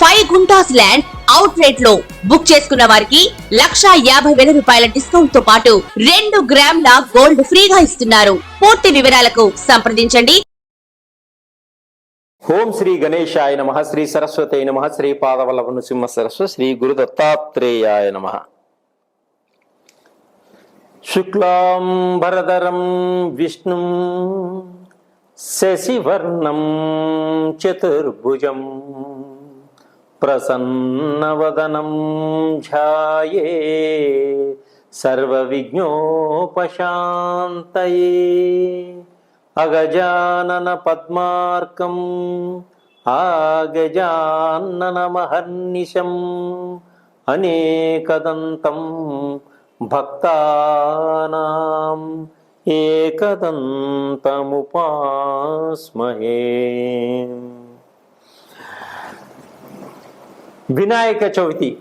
Five guntas land out రేట్లో book చేసుకున్న వారికి లక్షా యాభై వేల రూపాయల డిస్కౌంట్తో పాటు రెండు గ్రాముల గోల్డ్ ఫ్రీగా ఇస్తున్నారు. పూర్తి వివరాలకు సంప్రదించండి. ఓం శ్రీ గణేశాయ నమ శ్రీ సరస్వతి నమ శ్రీ పాదవల్లభ నృసింహ సరస్వ శ్రీ గురు దత్తాత్రేయాయ నమ. శుక్లాం భరదరం విష్ణుం శశివర్ణం చతుర్భుజం. ప్రసన్నవదనం ధ్యాయే. సర్వవిజ్ఞోపశాంతయే అగజానన పద్మార్కం ఆగజానన మహర్నిశం. అనేకదంతం భక్తానాం ఏకదంతముపాస్మహే. వినాయక చవితి.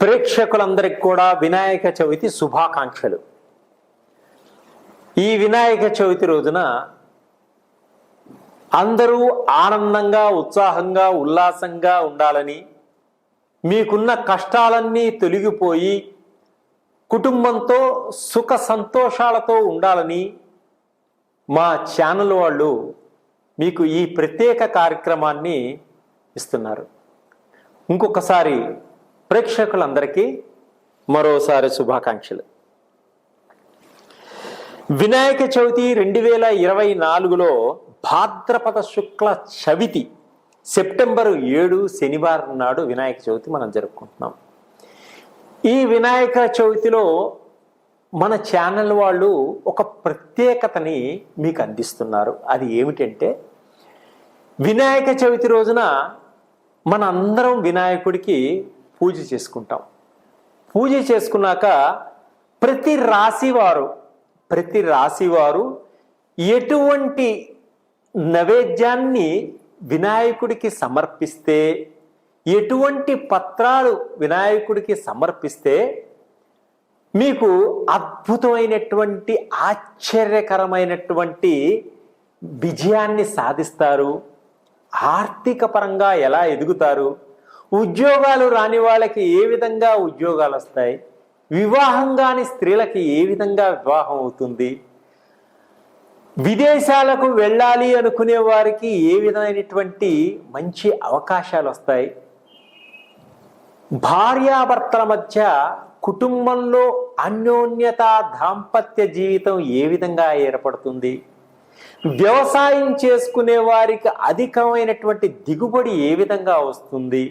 ప్రేక్షకులందరికి కూడా వినాయక చవితి శుభాకాంక్షలు. ఈ వినాయక చవితి రోజున అందరూ ఆనందంగా ఉత్సాహంగా ఉల్లాసంగా ఉండాలని మీకున్న కష్టాలన్నీ తొలగిపోయి కుటుంబంతో సుఖ సంతోషాలతో ఉండాలని మా ఛానల్ వాళ్ళు మీకు ఈ ప్రత్యేక కార్యక్రమాన్ని ఇస్తున్నారు. ఇంకొకసారి ప్రేక్షకులందరికీ మరోసారి శుభాకాంక్షలు. వినాయక చవితి రెండు వేల ఇరవై నాలుగులో భాద్రపద శుక్ల చవితి సెప్టెంబర్ ఏడు శనివారం నాడు వినాయక చవితి మనం జరుపుకుంటున్నాం. ఈ వినాయక చవితిలో మన ఛానల్ వాళ్ళు ఒక ప్రత్యేకతని మీకు అందిస్తున్నారు. అది ఏమిటంటే వినాయక చవితి రోజున మన అందరం వినాయకుడికి పూజ చేసుకుంటాం. పూజ చేసుకున్నాక ప్రతి రాశివారు ప్రతి రాశివారు ఎటువంటి నైవేద్యాన్ని వినాయకుడికి సమర్పిస్తే ఎటువంటి పత్రాలు వినాయకుడికి సమర్పిస్తే మీకు అద్భుతమైనటువంటి ఆశ్చర్యకరమైనటువంటి విజయాన్ని సాధిస్తారు. ఆర్థిక పరంగా ఎలా ఎదుగుతారు? ఉద్యోగాలు రాని వాళ్ళకి ఏ విధంగా ఉద్యోగాలు వస్తాయి? వివాహం కాని స్త్రీలకి ఏ విధంగా వివాహం అవుతుంది? విదేశాలకు వెళ్ళాలి అనుకునే వారికి ఏ విధమైనటువంటి మంచి అవకాశాలు వస్తాయి? భార్యాభర్తల మధ్య కుటుంబంలో అన్యోన్యత దాంపత్య జీవితం ఏ విధంగా ఏర్పడుతుంది? వ్యవసాయం చేసుకునే వారికి అధికమైనటువంటి దిగుబడి ఏ విధంగా వస్తుంది?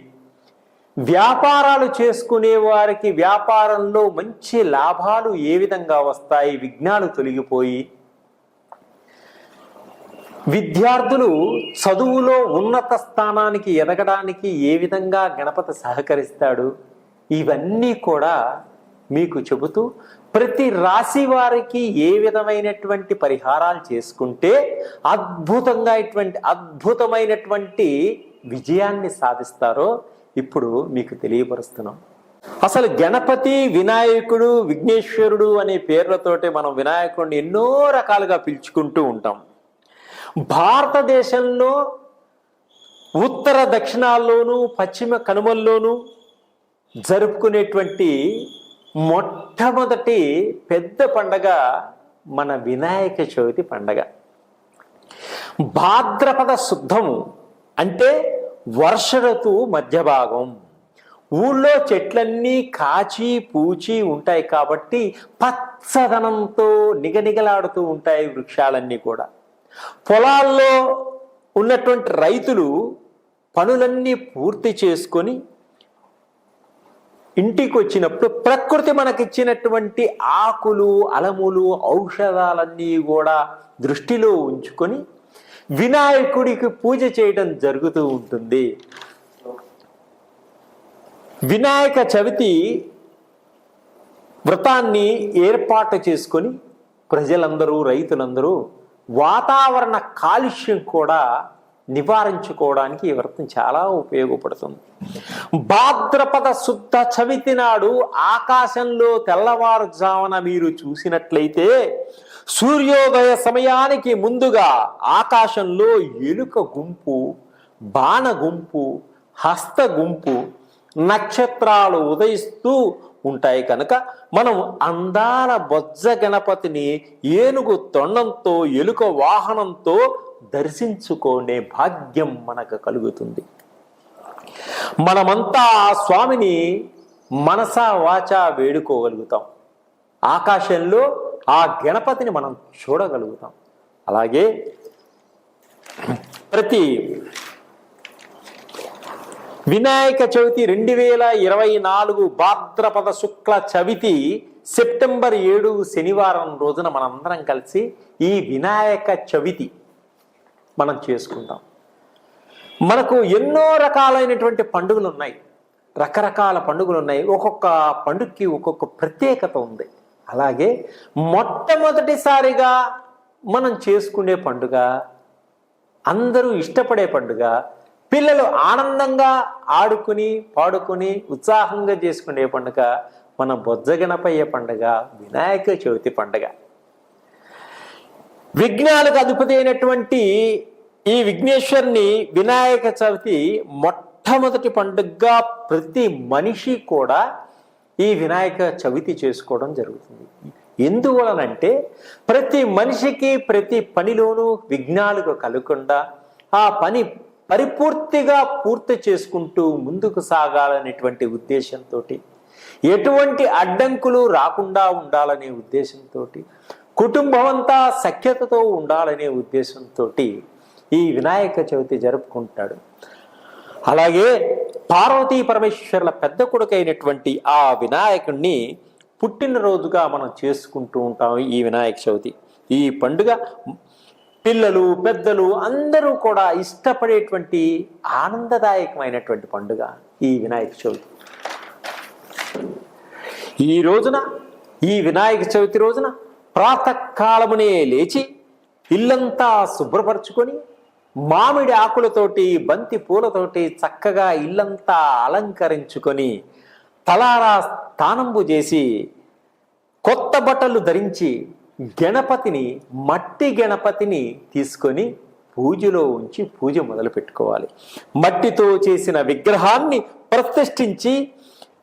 వ్యాపారాలు చేసుకునే వారికి వ్యాపారంలో మంచి లాభాలు ఏ విధంగా వస్తాయి? విఘ్నాలు తొలగిపోయి విద్యార్థులు చదువులో ఉన్నత స్థానానికి ఎదగడానికి ఏ విధంగా గణపతి సహకరిస్తాడు? ఇవన్నీ కూడా మీకు చెబుతూ ప్రతి రాశి వారికి ఏ విధమైనటువంటి పరిహారాలు చేసుకుంటే అద్భుతంగా ఇటువంటి అద్భుతమైనటువంటి విజయాన్ని సాధిస్తారో ఇప్పుడు మీకు తెలియపరుస్తున్నాం. అసలు గణపతి వినాయకుడు విఘ్నేశ్వరుడు అనే పేర్లతోటి మనం వినాయకుడిని ఎన్నో రకాలుగా పిలుచుకుంటూ ఉంటాం. భారతదేశంలో ఉత్తర దక్షిణాల్లోనూ పశ్చిమ కనుమల్లోనూ జరుపుకునేటువంటి మొట్టమొదటి పెద్ద పండగ మన వినాయక చవితి పండగ. భాద్రపద శుద్ధము అంటే వర్ష ఋతువు మధ్య భాగం. ఊళ్ళో చెట్లన్నీ కాచి పూచి ఉంటాయి కాబట్టి పచ్చదనంతో నిగనిగలాడుతూ ఉంటాయి వృక్షాలన్నీ కూడా. పొలాల్లో ఉన్నటువంటి రైతులు పనులన్నీ పూర్తి చేసుకొని ఇంటికి వచ్చినప్పుడు ప్రకృతి మనకిచ్చినటువంటి ఆకులు అలములు ఔషధాలన్నీ కూడా దృష్టిలో ఉంచుకొని వినాయకుడికి పూజ చేయడం జరుగుతూ ఉంటుంది. వినాయక చవితి వ్రతాన్ని ఏర్పాటు చేసుకొని ప్రజలందరూ రైతులందరూ వాతావరణ కాలుష్యం కూడా నివారించుకోవడానికి ఈ వ్రతం చాలా ఉపయోగపడుతుంది. భాద్రపద శుద్ధ చవితి నాడు ఆకాశంలో తెల్లవారుజామున మీరు చూసినట్లయితే సూర్యోదయ సమయానికి ముందుగా ఆకాశంలో ఎలుక గుంపు బాణ గుంపు హస్త గుంపు నక్షత్రాలు ఉదయిస్తూ ఉంటాయి కనుక మనం అందాల బొజ్జ గణపతిని ఏనుగు తొండంతో ఎలుక వాహనంతో దర్శించుకునే భాగ్యం మనకు కలుగుతుంది. మనమంతా ఆ స్వామిని మనస వాచ వేడుకోగలుగుతాం. ఆకాశంలో ఆ గణపతిని మనం చూడగలుగుతాం. అలాగే ప్రతి వినాయక చవితి రెండు వేల ఇరవై నాలుగు భాద్రపద శుక్ల చవితి సెప్టెంబర్ ఏడు శనివారం రోజున మనందరం కలిసి ఈ వినాయక చవితి మనం చేసుకుంటాం. మనకు ఎన్నో రకాలైనటువంటి పండుగలు ఉన్నాయి రకరకాల పండుగలు ఉన్నాయి ఒక్కొక్క పండుగకి ఒక్కొక్క ప్రత్యేకత ఉంది. అలాగే మొట్టమొదటిసారిగా మనం చేసుకునే పండుగ అందరూ ఇష్టపడే పండుగ పిల్లలు ఆనందంగా ఆడుకుని పాడుకుని ఉత్సాహంగా చేసుకునే పండుగ మన బొజ్జగణపయ్య పండుగ వినాయక చవితి పండుగ. విఘ్నాలకు అధిపతి అయినటువంటి ఈ విఘ్నేశ్వరుని వినాయక చవితి మొట్టమొదటి పండుగగా ప్రతి మనిషి కూడా ఈ వినాయక చవితి చేసుకోవడం జరుగుతుంది. ఎందువలనంటే ప్రతి మనిషికి ప్రతి పనిలోనూ విఘ్నాలకు కలగకుండా ఆ పని పరిపూర్తిగా పూర్తి చేసుకుంటూ ముందుకు సాగాలనేటువంటి ఉద్దేశంతో ఎటువంటి అడ్డంకులు రాకుండా ఉండాలనే ఉద్దేశంతో కుటుంబం అంతా సఖ్యతతో ఉండాలనే ఉద్దేశంతో ఈ వినాయక చవితి జరుపుకుంటాడు. అలాగే పార్వతీ పరమేశ్వరుల పెద్ద కొడుకైనటువంటి ఆ వినాయకుణ్ణి పుట్టినరోజుగా మనం చేసుకుంటూ ఉంటాం ఈ వినాయక చవితి. ఈ పండుగ పిల్లలు పెద్దలు అందరూ కూడా ఇష్టపడేటువంటి ఆనందదాయకమైనటువంటి పండుగ ఈ వినాయక చవితి. ఈ రోజున ఈ వినాయక చవితి రోజున ప్రాతకాలమునే లేచి ఇల్లంతా శుభ్రపరచుకొని మామిడి ఆకులతోటి బంతి పూలతోటి చక్కగా ఇల్లంతా అలంకరించుకొని తలారా స్థానంబు చేసి కొత్త బట్టలు ధరించి గణపతిని మట్టి గణపతిని తీసుకొని పూజలో ఉంచి పూజ మొదలు పెట్టుకోవాలి మట్టితో చేసిన విగ్రహాన్ని ప్రతిష్ఠించి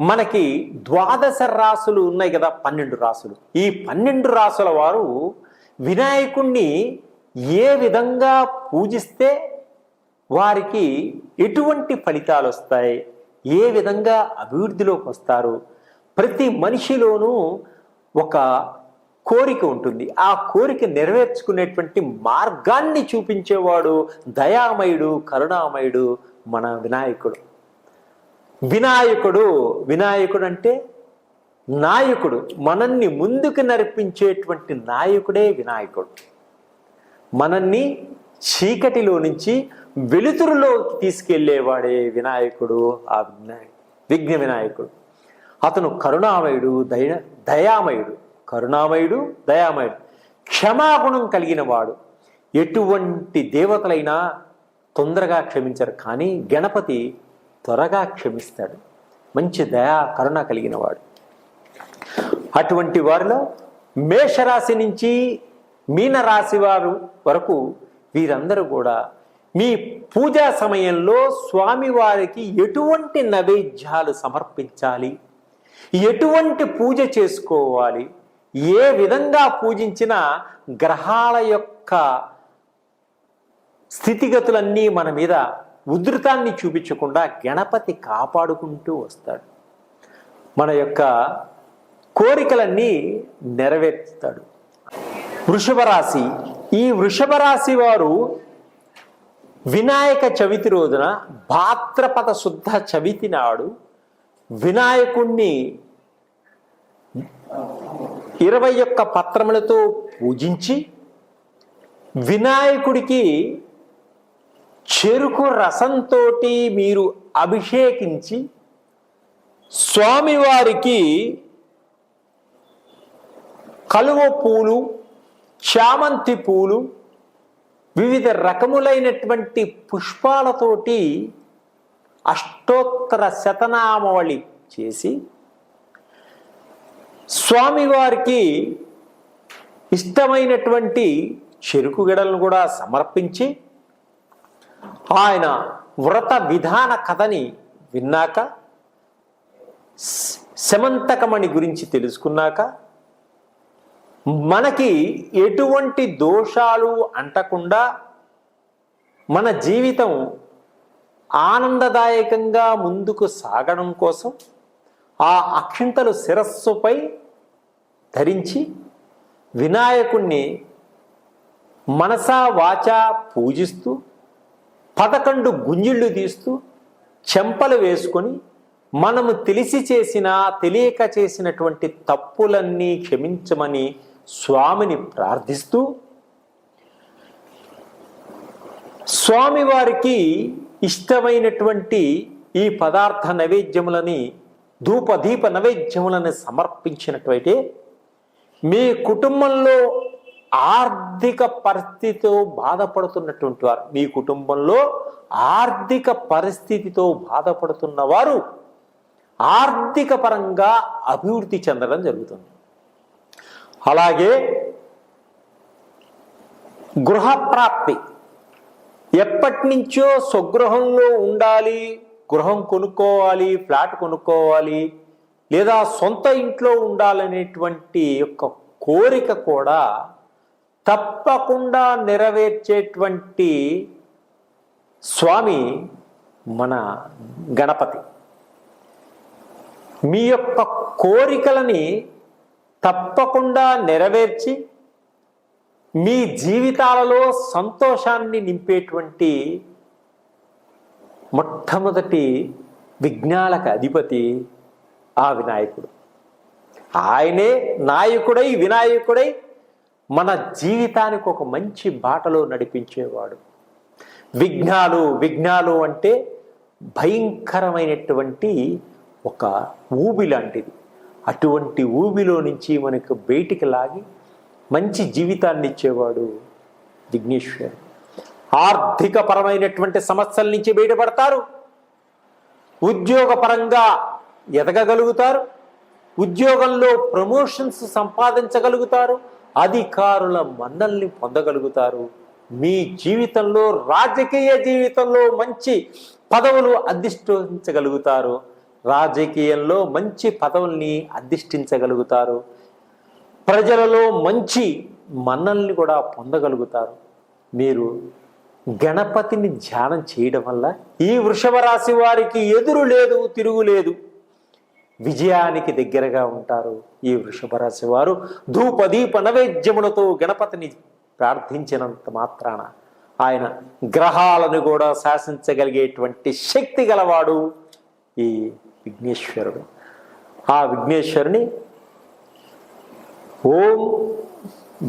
మనకి ద్వాదశ రాసులు ఉన్నాయి కదా పన్నెండు రాసులు. ఈ పన్నెండు రాసుల వారు వినాయకుణ్ణి ఏ విధంగా పూజిస్తే వారికి ఎటువంటి ఫలితాలు వస్తాయి ఏ విధంగా అభివృద్ధిలోకి వస్తారు ప్రతి మనిషిలోనూ ఒక కోరిక ఉంటుంది. ఆ కోరిక నెరవేర్చుకునేటువంటి మార్గాన్ని చూపించేవాడు దయామయుడు కరుణామయుడు మన వినాయకుడు. వినాయకుడు వినాయకుడు అంటే నాయకుడు మనల్ని ముందుకు నడిపించేటువంటి నాయకుడే వినాయకుడు. మనల్ని చీకటిలో నుంచి వెలుతురులోకి తీసుకెళ్ళేవాడే వినాయకుడు ఆ విఘ్న వినాయకుడు. అతను కరుణామయుడు దయ దయామయుడు కరుణామయుడు దయామయుడు క్షమాగుణం కలిగిన వాడు. ఎటువంటి దేవతలైనా తొందరగా క్షమించరు. కానీ గణపతి త్వరగా క్షమిస్తాడు. మంచి దయా కరుణ కలిగిన వాడు అటువంటి వారిలో మేషరాశి నుంచి మీనరాశి వారు వరకు వీరందరూ కూడా మీ పూజా సమయంలో స్వామివారికి ఎటువంటి నైవేద్యాలు సమర్పించాలి? ఎటువంటి పూజ చేసుకోవాలి? ఏ విధంగా పూజించిన గ్రహాల యొక్క స్థితిగతులన్నీ మన మీద ఉధృతాన్ని చూపించకుండా గణపతి కాపాడుకుంటూ వస్తాడు. మన యొక్క కోరికలన్నీ నెరవేర్చుతాడు వృషభ రాశి ఈ వృషభ రాశి వారు వినాయక చవితి రోజున భాద్రపద శుద్ధ చవితి నాడు వినాయకుణ్ణి ఇరవై ఒక్క పత్రములతో పూజించి వినాయకుడికి చెరుకు రసంతో మీరు అభిషేకించి స్వామివారికి కలువ పూలు చామంతి పూలు వివిధ రకములైనటువంటి పుష్పాలతోటి అష్టోత్తర శతనామవళి చేసి స్వామివారికి ఇష్టమైనటువంటి చెరుకు గడలను కూడా సమర్పించి ఆయన వ్రత విధాన కథని విన్నాక శమంతకమణి గురించి తెలుసుకున్నాక మనకి ఎటువంటి దోషాలు అంటకుండా మన జీవితం ఆనందదాయకంగా ముందుకు సాగడం కోసం ఆ అక్షింతలు శిరస్సుపై ధరించి వినాయకుణ్ణి మనసా వాచా పూజిస్తూ పదకొండు గుంజిళ్ళు తీస్తూ చెంపలు వేసుకొని మనము తెలిసి చేసిన తెలియక చేసినటువంటి తప్పులన్నీ క్షమించమని స్వామిని ప్రార్థిస్తూ స్వామివారికి ఇష్టమైనటువంటి ఈ పదార్థ నైవేద్యములని ధూపదీప నైవేద్యములను సమర్పించినట్లయితే మీ కుటుంబంలో ఆర్థిక పరిస్థితితో బాధపడుతున్నటువంటి వారు మీ కుటుంబంలో ఆర్థిక పరిస్థితితో బాధపడుతున్న వారు ఆర్థిక పరంగా అభివృద్ధి చెందడం జరుగుతుంది. అలాగే గృహప్రాప్తి ఎప్పటి నుంచో స్వగృహంలో ఉండాలి గృహం కొనుక్కోవాలి ఫ్లాట్ కొనుక్కోవాలి లేదా సొంత ఇంట్లో ఉండాలనేటువంటి యొక్క కోరిక కూడా తప్పకుండా నెరవేర్చేటువంటి స్వామి మన గణపతి. మీ యొక్క కోరికలని తప్పకుండా నెరవేర్చి మీ జీవితాలలో సంతోషాన్ని నింపేటువంటి మొట్టమొదటి విజ్ఞాలక అధిపతి ఆ వినాయకుడు. ఆయనే నాయకుడై వినాయకుడై మన జీవితానికి ఒక మంచి బాటలో నడిపించేవాడు. విఘ్నాలు విఘ్నాలు అంటే భయంకరమైనటువంటి ఒక ఊబి లాంటిది. అటువంటి ఊబిలో నుంచి మనకు బయటికి లాగి మంచి జీవితాన్ని ఇచ్చేవాడు విఘ్నేశ్వరుడు. ఆర్థిక పరమైనటువంటి సమస్యల నుంచి బయటపడతారు. ఉద్యోగపరంగా ఎదగగలుగుతారు. ఉద్యోగంలో ప్రమోషన్స్ సంపాదించగలుగుతారు. అధికారుల మన్నల్ని పొందగలుగుతారు. మీ జీవితంలో రాజకీయ జీవితంలో మంచి పదవులు అధిష్టించగలుగుతారు రాజకీయంలో మంచి పదవుల్ని అధిష్టించగలుగుతారు ప్రజలలో మంచి మన్నల్ని కూడా పొందగలుగుతారు. మీరు గణపతిని ధ్యానం చేయడం వల్ల ఈ వృషభ రాశి వారికి ఎదురు లేదు తిరుగులేదు విజయానికి దగ్గరగా ఉంటారు ఈ వృషభ రాశి వారు. ధూపదీప నైవేద్యములతో గణపతిని ప్రార్థించినంత మాత్రాన ఆయన గ్రహాలను కూడా శాసించగలిగేటువంటి శక్తి గలవాడు ఈ విఘ్నేశ్వరుడు. ఆ విఘ్నేశ్వరుని ఓం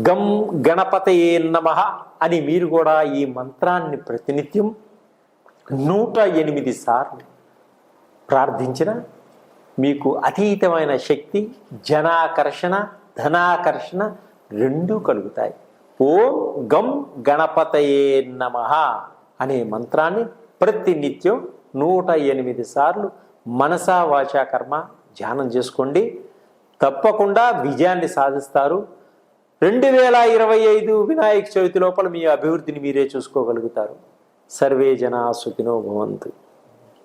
గం గణపతయే నమ అని మీరు కూడా ఈ మంత్రాన్ని ప్రతినిత్యం నూట ఎనిమిది సార్లు ప్రార్థించిన మీకు అతీతమైన శక్తి జనాకర్షణ ధనాకర్షణ రెండూ కలుగుతాయి. ఓం గం గణపతయే నమ అనే మంత్రాన్ని ప్రతినిత్యం నూట ఎనిమిది సార్లు మనసా వాచా కర్మ ధ్యానం చేసుకోండి. తప్పకుండా విజయాన్ని సాధిస్తారు. రెండు వేల ఇరవై ఐదు వినాయక చవితి లోపల మీ అభివృద్ధిని మీరే చూసుకోగలుగుతారు. సర్వే జనా సుఖినో భవంతు.